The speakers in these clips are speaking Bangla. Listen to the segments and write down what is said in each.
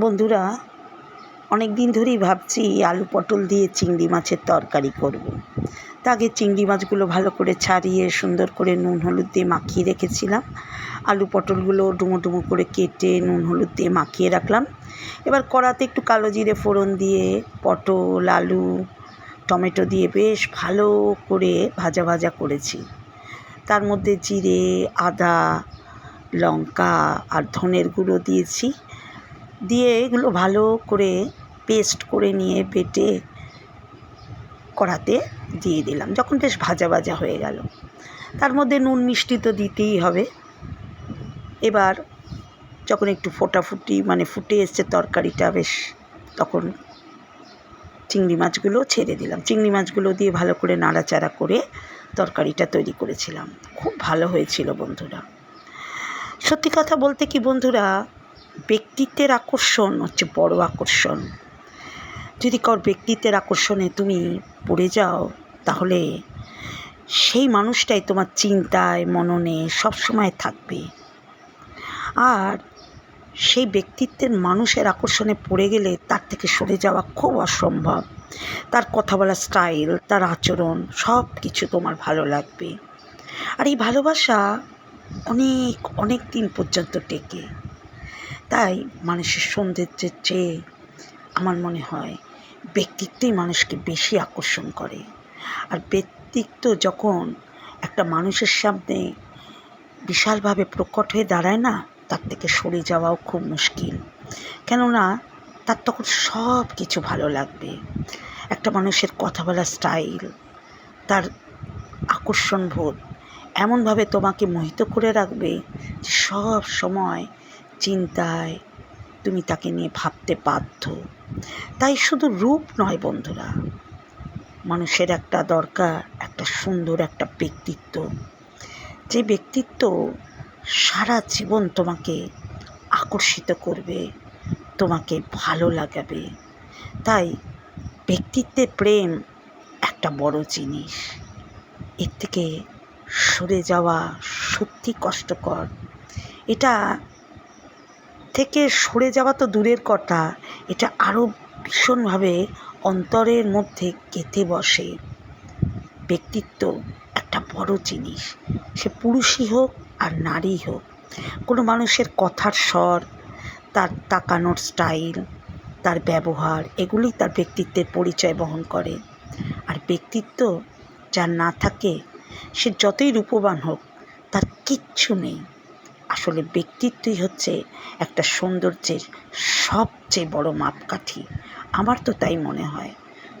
বন্ধুরা অনেক দিন ধরেই ভাবছি আলু পটল দিয়ে চিংড়ি মাছের তরকারি করব। তা আগে চিংড়ি মাছগুলো ভালো করে ছাড়িয়ে, সুন্দর করে নুন হলুদ দিয়ে মাখিয়ে রেখেছিলাম। আলু পটলগুলো ডুমো ডুমো করে কেটে নুন হলুদ দিয়ে মাখিয়ে রাখলাম। এবার কড়াতে একটু কালো জিরে ফোড়ন দিয়ে পটল, আলু, টমেটো দিয়ে বেশ ভালো করে ভাজা ভাজা করেছি। তার মধ্যে জিরে, আদা, লঙ্কা আর ধনের গুঁড়ো দিয়েছি। দিয়ে এগুলো ভালো করে পেস্ট করে নিয়ে বেটে কড়াতে দিয়ে দিলাম, যখন বেশ ভাজা ভাজা হয়ে গেল। তার মধ্যে নুন মিষ্টি তো দিতেই হবে। এবার যখন একটু ফোটাফুটি মানে ফুটে এসছে তরকারিটা, বেশ তখন চিংড়ি মাছগুলো ছেড়ে দিলাম। চিংড়ি মাছগুলো দিয়ে ভালো করে নাড়াচাড়া করে তরকারিটা তৈরি করেছিলাম। খুব ভালো হয়েছিল বন্ধুরা। সত্যি কথা বলতে কি বন্ধুরা ব্যক্তিত্বের আকর্ষণ হচ্ছে বড় আকর্ষণ। যদি কারোর ব্যক্তিত্বের আকর্ষণে তুমি পড়ে যাও, তাহলে সেই মানুষটাই তোমার চিন্তায়, মননে সবসময় থাকবে। আর সেই ব্যক্তিত্বের মানুষের আকর্ষণে পড়ে গেলে তার থেকে সরে যাওয়া খুব অসম্ভব। তার কথা বলার স্টাইল, তার আচরণ সব কিছু তোমার ভালো লাগবে। আর এই ভালোবাসা অনেক অনেক দিন পর্যন্ত টেকে। তাই মানুষের সৌন্দর্যের চেয়ে আমার মনে হয় ব্যক্তিত্বই মানুষকে বেশি আকর্ষণ করে। আর ব্যক্তিত্ব যখন একটা মানুষের সামনে বিশালভাবে প্রকট হয়ে দাঁড়ায় না, তার থেকে সরে যাওয়াও খুব মুশকিল। কেননা তার তখন সব কিছু ভালো লাগবে। একটা মানুষের কথা বলার স্টাইল, তার আকর্ষণ বোধ এমনভাবে তোমাকে মোহিত করে রাখবে যে সব সময় চিন্তায় তুমি তাকে নিয়ে ভাবতে বাধ্য। তাই শুধু রূপ নয় বন্ধুরা, মানুষের একটা দরকার, একটা সুন্দর একটা ব্যক্তিত্ব। যে ব্যক্তিত্ব সারা জীবন তোমাকে আকর্ষিত করবে, তোমাকে ভালো লাগাবে। তাই ব্যক্তিত্বের প্রেম একটা বড় জিনিস। এর থেকে সরে যাওয়া সত্যি কষ্টকর। এটা থেকে সরে যাওয়া তো দূরের কথা। এটা আরও ভীষণভাবে অন্তরের মধ্যে গেঁথে বসে। ব্যক্তিত্ব একটা বড় জিনিস। সে পুরুষই হোক আর নারী হোক, কোনো মানুষের কথার স্বর, তার তাকানোর স্টাইল, তার ব্যবহার এগুলি তার ব্যক্তিত্বের পরিচয় বহন করে। আর ব্যক্তিত্ব যার না থাকে, সে যতই রূপবান হোক, তার কিচ্ছু নেই। আসলে ব্যক্তিত্বই হচ্ছে একটা সৌন্দর্যের সবচেয়ে বড় মাপকাঠি। আমার তো তাই মনে হয়।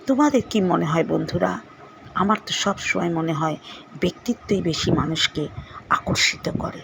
তোমাদের কি মনে হয় বন্ধুরা? আমার তো সব সময় মনে হয় ব্যক্তিত্বই বেশি মানুষকে আকর্ষিত করে।